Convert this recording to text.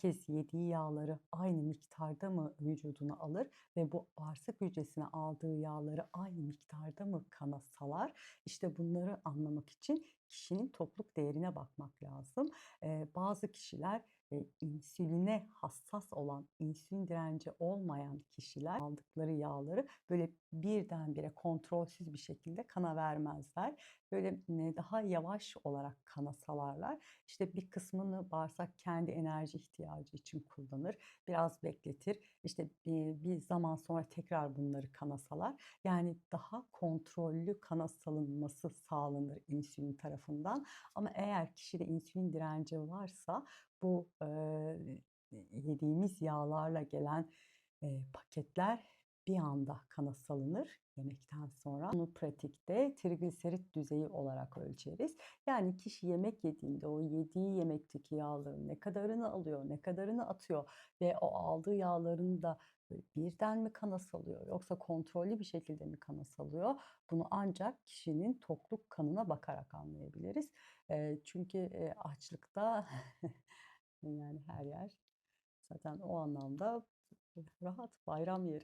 herkes yediği yağları aynı miktarda mı vücuduna alır ve bu bağırsak hücresine aldığı yağları aynı miktarda mı kana salar? İşte bunları anlamak için kişinin tokluk değerine bakmak lazım. Eee, bazı kişiler, eee, insüline hassas olan, insülin direnci olmayan kişiler aldıkları yağları böyle birdenbire kontrolsüz bir şekilde kana vermezler. Böyle, daha yavaş olarak kana salarlar. İşte bir kısmını bağırsak kendi enerji ihtiyacı için kullanır. Biraz bekletir. İşte, eee, bir zaman sonra tekrar bunları kana salar. Yani daha kontrollü kana salınması sağlanır insülin tarafından. Ama eğer kişide insülin direnci varsa bu, eee, yediğimiz yağlarla gelen, eee, paketler bir anda kana salınır yemekten sonra. Bunu pratikte trigliserit düzeyi olarak ölçeriz. Yani kişi yemek yediğinde o yediği yemekteki yağların ne kadarını alıyor, ne kadarını atıyor ve o aldığı yağların da birden mi kana salıyor yoksa kontrollü bir şekilde mi kana salıyor? Bunu ancak kişinin tokluk kanına bakarak anlayabiliriz. Eee, çünkü, eee, açlıkta yani her yer zaten o anlamda rahat, bayram yeri.